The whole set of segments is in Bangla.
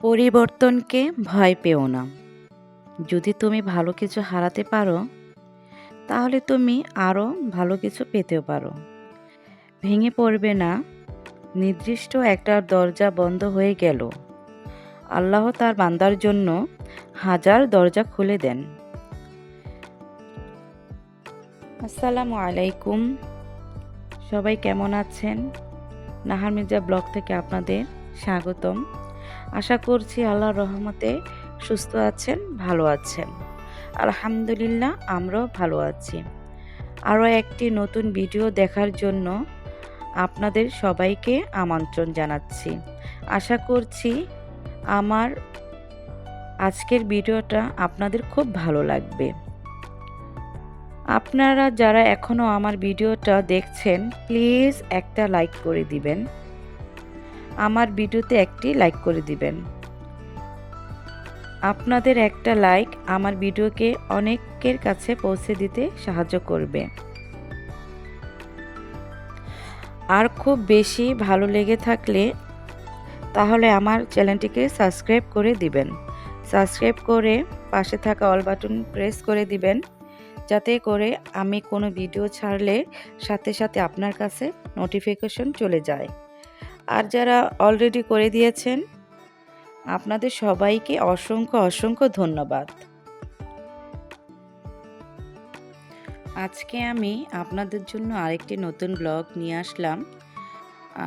পরিবর্তনকে ভয় পেও না। যদি তুমি ভালো কিছু হারাতে পারো, তাহলে তুমি আরও ভালো কিছু পেতেও পারো। ভেঙে পড়বে না। নির্দিষ্ট একটা দরজা বন্ধ হয়ে গেল। আল্লাহ তার বান্দার জন্য হাজার দরজা খুলে দেন। আসসালামু আলাইকুম। সবাই কেমন আছেন? নাহার মির্জা ব্লগ থেকে আপনাদের স্বাগতম। আশা করছি আল্লাহর রহমতে সুস্থ আছেন, ভালো আছেন। আলহামদুলিল্লাহ, আমরাও ভালো আছি। আরও একটি নতুন ভিডিও দেখার জন্য আপনাদের সবাইকে আমন্ত্রণ জানাচ্ছি। আশা করছি আমার আজকের ভিডিওটা আপনাদের খুব ভালো লাগবে। আপনারা যারা এখনও আমার ভিডিওটা দেখছেন, প্লিজ একটা লাইক করে দিবেন। আমার ভিডিওতে একটি লাইক করে দিবেন। আপনাদের একটা লাইক আমার ভিডিওকে অনেকের কাছে পৌঁছে দিতে সাহায্য করবে। আর খুব বেশি ভালো লেগে থাকলে তাহলে আমার চ্যানেলটিকে সাবস্ক্রাইব করে দিবেন। সাবস্ক্রাইব করে পাশে থাকা অল বাটন প্রেস করে দিবেন। যাতে করে আমি কোনো ভিডিও ছাড়লে সাথে সাথে আপনার কাছে নোটিফিকেশন চলে যায়। আর যারা অলরেডি করে দিয়েছেন, আপনাদের সবাইকে অসংখ্য অসংখ্য ধন্যবাদ। আজকে আমি আপনাদের জন্য আরেকটি নতুন ব্লগ নিয়ে আসলাম।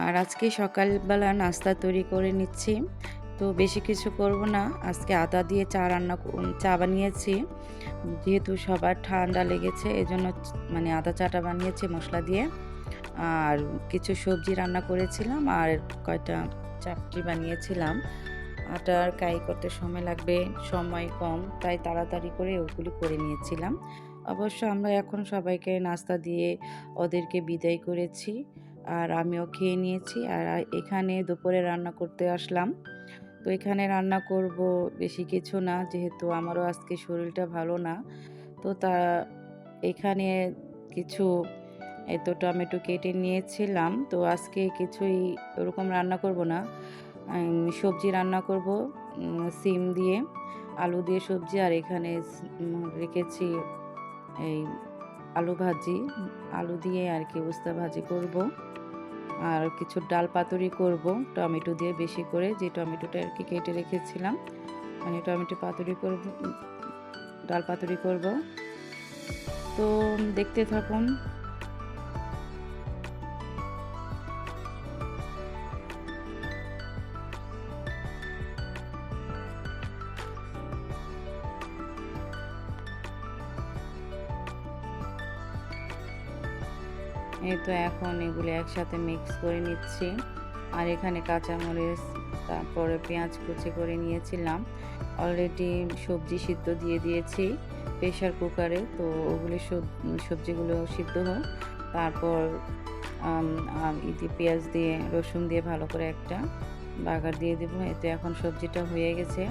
আর আজকে সকালবেলা নাস্তা তৈরি করে নিচ্ছি। তো বেশি কিছু করব না। আজকে আদা দিয়ে চা রান্না চা বানিয়েছি। যেহেতু সবার ঠান্ডা লেগেছে, এজন্য মানে আদা চাটা বানিয়েছি মশলা দিয়ে। আর কিছু সবজি রান্না করেছিলাম আর কয়টা চাপটি বানিয়েছিলাম। আটার কাই করতে সময় লাগবে, সময় কম, তাই তাড়াতাড়ি করে ওগুলি করে নিয়েছিলাম। অবশ্য আমরা এখন সবাইকে নাস্তা দিয়ে ওদেরকে বিদায় করেছি আর আমিও খেয়ে নিয়েছি আর এখানে দুপুরে রান্না করতে আসলাম। তো এখানে রান্না করব বেশি কিছু না, যেহেতু আমারও আজকে শরীরটা ভালো না। তো তা এখানে কিছু এত টমেটো কেটে নিয়েছিলাম। তো আজকে কিছুই ওরকম রান্না করব না। সবজি রান্না করব সিম দিয়ে, আলু দিয়ে সবজি, আর এখানে রেখেছি এই আলু ভাজি। আলু দিয়ে আর কি উস্তা ভাজি করব। আর কিছু ডাল পাতুরি করব, টমেটো দিয়ে বেশি করে, যে টমেটোটা আর কি কেটে রেখেছিলাম। মানে টমেটো পাতুরি করব ডাল পাতুরি করব। তো দেখতে থাকুন। তো এখন এগুলো একসাথে মিক্স করে নিচ্ছি। আর এখানে কাঁচামরিচ, তারপরে পেঁয়াজ কুচি করে নিয়েছিলাম। অলরেডি সবজি সিদ্ধ দিয়ে দিয়েছি প্রেশার কুকারে তো ওগুলি সবজিগুলো সিদ্ধ হোক। তারপর ইতি পেঁয়াজ দিয়ে, রসুন দিয়ে ভালো করে একটা বাগার দিয়ে দেবো। এতে এখন সবজিটা হয়ে গেছে।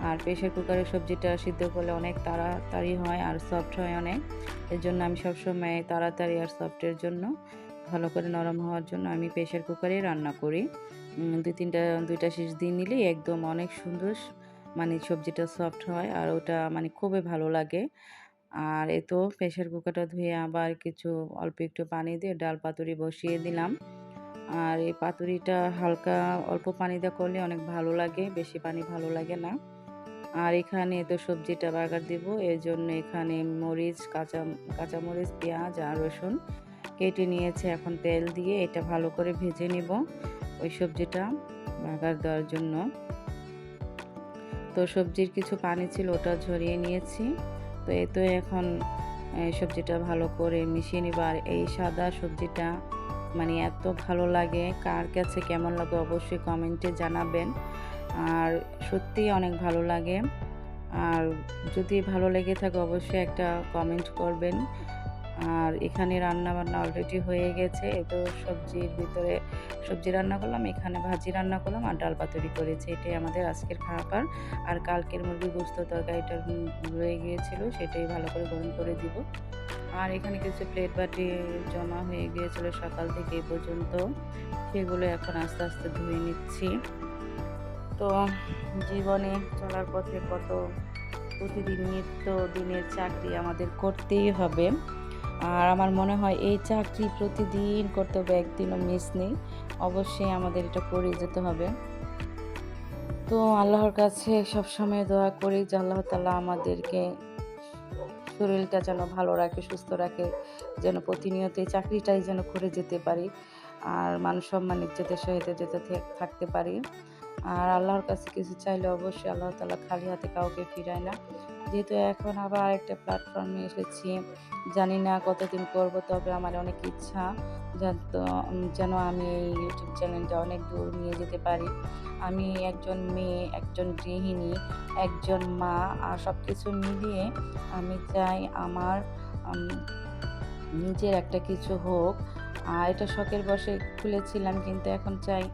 আর প্রেশার কুকারের সবজিটা সিদ্ধ করলে অনেক তাড়াতাড়ি হয় আর সফট হয় অনেক। এর জন্য আমি সবসময় তাড়াতাড়ি আর সফটের জন্য ভালো করে নরম হওয়ার জন্য আমি প্রেশার কুকারে রান্না করি। দুই তিনটা, দুইটা শেষ দিয়ে নিলেই একদম অনেক সুন্দর মানে সবজিটা সফট হয় আর ওটা মানে খুবই ভালো লাগে। আর এ তো প্রেশার কুকারটা ধুয়ে আবার কিছু অল্প একটু পানি দিয়ে ডাল পাতুরি বসিয়ে দিলাম। আর এই পাতুরিটা হালকা অল্প পানি দিয়ে করলে অনেক ভালো লাগে, বেশি পানি ভালো লাগে না। আর এখানে তো সবজিটা বাগার দিব। এর জন্য এখানে মরিচ, কাঁচা, কাঁচামরিচ, পেঁয়াজ আর রসুন কেটে নিয়েছে। এখন তেল দিয়ে এটা ভালো করে ভেজে নিব ওই সবজিটা বাগার দেওয়ার জন্য। তো সবজির কিছু পানি ছিল ওটা ঝরিয়ে নিয়েছি। তো এ তো এখন সবজিটা ভালো করে মিশিয়ে নিব। আর এই সাদা সবজিটা মানে এত ভালো লাগে, কার কাছে কেমন লাগে অবশ্যই কমেন্টে জানাবেন। আর সত্যিই অনেক ভালো লাগে। আর যদি ভালো লেগে থাকে অবশ্যই একটা কমেন্ট করবেন। আর এখানে রান্না বান্না অলরেডি হয়ে গেছে। তো সবজির ভিতরে, সবজি রান্না করলাম, এখানে ভাজি রান্না করলাম আর ডাল পাতুরি করেছি। এটাই আমাদের আজকের খাবার। আর কালকের মুরগি গোস্ত তরকারিটা রয়ে গিয়েছিল, সেটাই ভালো করে গরম করে দিব। আর এখানে কিছু প্লেট বাটি জমা হয়ে গিয়েছিল সকাল থেকে এই পর্যন্ত। সেগুলো এখন আস্তে আস্তে ধুয়ে নিচ্ছি। তো জীবনে চলার পথে কত প্রতিদিন নিত্য দিনের চাকরি আমাদের করতেই হবে। আর আমার মনে হয় এই চাকরি প্রতিদিন করতে হবে, একদিনও মিস নেই। অবশ্যই আমাদের এটা করে যেতে হবে। তো আল্লাহর কাছে সবসময় দোয়া করি যে আল্লাহ তালা আমাদেরকে শরীরটা যেন ভালো রাখে, সুস্থ রাখে, যেন প্রতিনিয়ত এই চাকরিটাই যেন করে যেতে পারি। আর মান সম্মান ইজ্জতের সহিত যেতে থাকতে পারি। আর আল্লাহর কাছে কিছু চাইলে অবশ্যই আল্লাহ তালা খালি হাতে কাউকে ফিরায় না। যেহেতু এখন আবার আরেকটা প্ল্যাটফর্মে এসেছি, জানি না কতদিন করব, তবে আমার অনেক ইচ্ছা যেন আমি এই ইউটিউব চ্যানেলটা অনেক দূর নিয়ে যেতে পারি। আমি একজন মেয়ে, একজন গৃহিণী, একজন মা, আর সব কিছু মিলিয়ে আমি চাই আমার নিজের একটা কিছু হোক আর এটা শখের বসে খুলেছিলাম, কিন্তু এখন চাই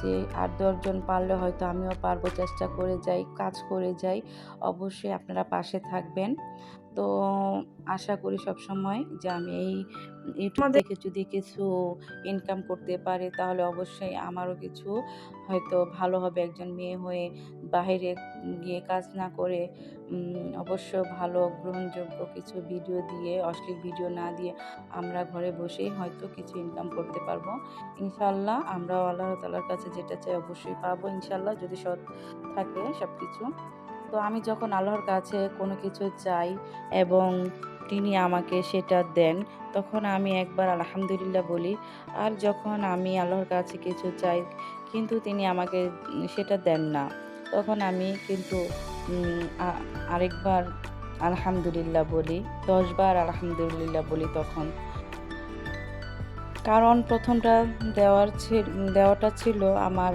যে আট দশজন পারলে হয়তো আমিও পারব, চেষ্টা করে যাই, কাজ করে যাই। অবশ্যই আপনারা পাশে থাকবেন। তো আশা করি সব সময় যে আমি এই ইউটিউব থেকে যদি কিছু ইনকাম করতে পারি তাহলে অবশ্যই আমারও কিছু হয়তো ভালো হবে। একজন মেয়ে হয়ে বাইরে গিয়ে কাজ না করে অবশ্য ভালো গ্রহণযোগ্য কিছু ভিডিও দিয়ে অশ্লীল ভিডিও না দিয়ে আমরা ঘরে বসেই হয়তো কিছু ইনকাম করতে পারব। ইনশাল্লাহ আমরাও আল্লাহ তালার কাছে যেটা চাই অবশ্যই পাবো। ইনশাল্লাহ যদি সৎ থাকে সব কিছু তো আমি যখন আল্লাহর কাছে কোনো কিছু চাই এবং তিনি আমাকে সেটা দেন, তখন আমি একবার আলহামদুলিল্লাহ বলি, আর যখন আমি আল্লাহর কাছে কিছু চাই, কিন্তু তিনি আমাকে সেটা দেন না। তখন আমি কিন্তু আরেকবার আলহামদুলিল্লাহ বলি, দশবার আলহামদুলিল্লাহ বলি তখন। কারণ প্রথমটা দেওয়ার দেওয়াটা ছিল আমার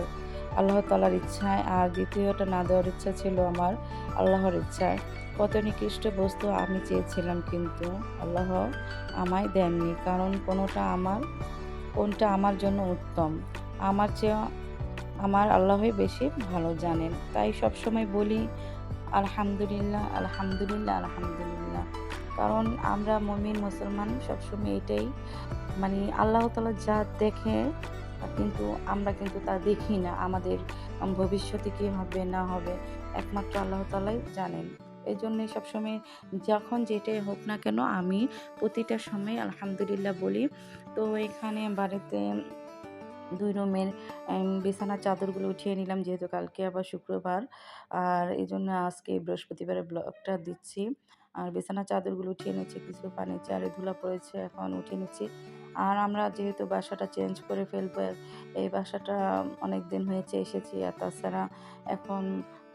আল্লাহ তালার ইচ্ছায়, আর দ্বিতীয়টা না দেওয়ার ইচ্ছা ছিল আমার আল্লাহর ইচ্ছায়। কত নিকৃষ্ট বস্তু আমি চেয়েছিলাম কিন্তু আল্লাহ আমায় দেননি, কারণ কোনোটা আমার, কোনটা আমার জন্য উত্তম। আমার চেয়ে আমার আল্লাহই বেশি ভালো জানেন। তাই সবসময় বলি, আলহামদুলিল্লাহ আলহামদুলিল্লাহ আলহামদুলিল্লাহ। কারণ আমরা মমিন, মুসলমান সবসময় এটাই মানে আল্লাহ তালা যা দেখে কিন্তু আমরা কিন্তু তা দেখি না। আমাদের ভবিষ্যতে কী হবে না হবে একমাত্র আল্লাহ তালাই জানেন। এই জন্যই সবসময় যখন যেটাই হোক না কেন আমি প্রতিটা সময় আলহামদুলিল্লাহ বলি। তো এখানে বাড়িতে দুই রুমের উম, বিছানার চাদরগুলো উঠিয়ে নিলাম যেহেতু কালকে আবার শুক্রবার। আর এই জন্য আজকে বৃহস্পতিবারের ব্লগটা দিচ্ছি। আর বিছানার চাদরগুলো উঠিয়ে নিচ্ছি কিছু ফার্নিচারে ধুলা পড়েছে এখন উঠিয়ে নিচ্ছি। আর আমরা যেহেতু বাসাটা চেঞ্জ করে ফেলব, এই বাসাটা অনেক দিন হয়েছে এসেছি আর তাছাড়া এখন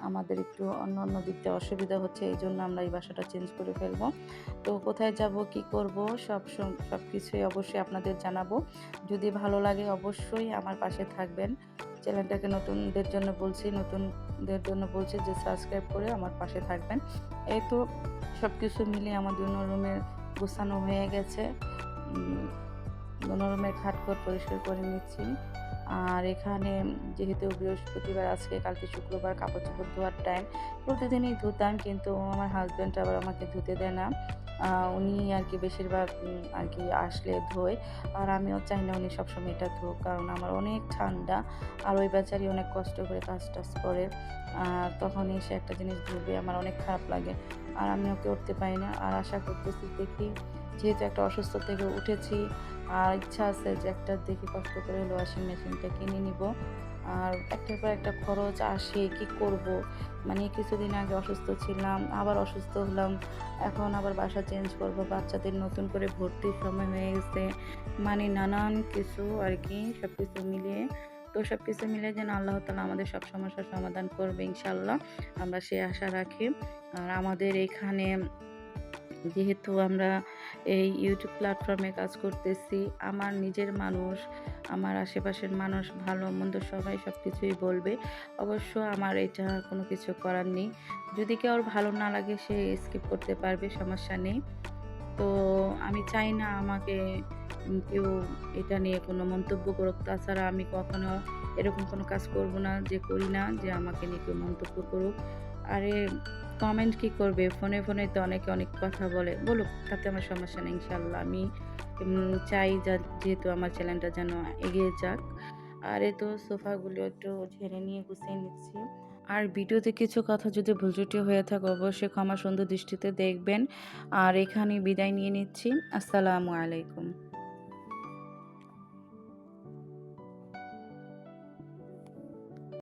আমাদের একটু অন্য অন্য দিক দিয়ে অসুবিধা হচ্ছে, এই জন্য আমরা এই বাসাটা চেঞ্জ করে ফেলব। তো কোথায় যাব, কি করব, সব সব কিছুই অবশ্যই আপনাদের জানাব। যদি ভালো লাগে অবশ্যই আমার পাশে থাকবেন। চ্যানেলটাকে নতুনদের জন্য বলছি, নতুনদের জন্য বলছি যে সাবস্ক্রাইব করে আমার পাশে থাকবেন। এই তো সব কিছু মিলিয়ে আমার জন্য রুমের গোছানো হয়ে গেছে। উম, দুনো রুমের পরিষ্কার করে নিচ্ছি। আর এখানে যেহেতু বৃহস্পতিবার আজকে কালকে শুক্রবার কাপড় চোপড় ধোয়ার টাইম প্রতিদিনই ধুতাম কিন্তু আমার হাজব্যান্ড আবার আমাকে ধুতে দেয় না। উনি আর কি বেশিরভাগ আর কি আসলে ধোয়। আর আমিও চাই না উনি সবসময় এটা ধোক কারণ আমার অনেক ঠান্ডা। আর ওই বেচারি অনেক কষ্ট করে কাজ টাজ করে। আর তখন এসে একটা জিনিস ধুবে আমার অনেক খারাপ লাগে। আর আমি ওকে উঠতে পারি না। আর আশা করতেছি দেখি যেহেতু একটা অসুস্থ থেকে উঠেছি, আর ইচ্ছা আছে যে একটা দেখি কষ্ট করে হলো ওয়াশিং মেশিনটা কিনে নিব। আর একটার পর একটা খরচ আসে, কি করব? মানে কিছুদিন আগে অসুস্থ ছিলাম, আবার অসুস্থ হলাম, এখন আবার বাসা চেঞ্জ করব, বাচ্চাদের নতুন করে ভর্তির সময় হয়ে গেছে। মানে নানান কিছু আর কি সব কিছু মিলিয়ে। তো সব কিছু মিলিয়ে যেন আল্লাহ তালা আমাদের সব সমস্যার সমাধান করবে ইনশাল্লাহ আমরা সে আশা রাখি। আর আমাদের এখানে যেহেতু আমরা এই ইউটিউব প্ল্যাটফর্মে কাজ করতেছি, আমার নিজের মানুষ, আমার আশেপাশের মানুষ, ভালো মন্দ সবাই সব কিছুই বলবে। অবশ্য আমার এটা কোনো কিছু করার নেই। যদি কেউ ভালো না লাগে, সে স্কিপ করতে পারবে, সমস্যা নেই। তো আমি চাই না আমাকে কেউ এটা নিয়ে কোনো মন্তব্য করুক। তাছাড়া আমি কখনো এরকম কোনো কাজ করব না, যে করি না, যে আমাকে নিয়ে কেউ মন্তব্য করুক। আরে কমেন্ট কি করবে? ফোনে ফোনে তো অনেকে অনেক কথা বলে। বলুক, তাতে আমার সমস্যা নেই ইনশাল্লাহ আমি চাই যা, যেহেতু আমার চ্যানেলটা যেন এগিয়ে যাক। আর, তো সোফাগুলো একটু ঝেড়ে নিয়ে গুছিয়ে নিচ্ছি। আর ভিডিওতে কিছু কথা যদি ভুল ত্রুটি হয়ে থাকে, অবশ্যই ক্ষমা সুন্দর দৃষ্টিতে দেখবেন। আর এখানে বিদায় নিয়ে নিচ্ছি। আসসালামু আলাইকুম।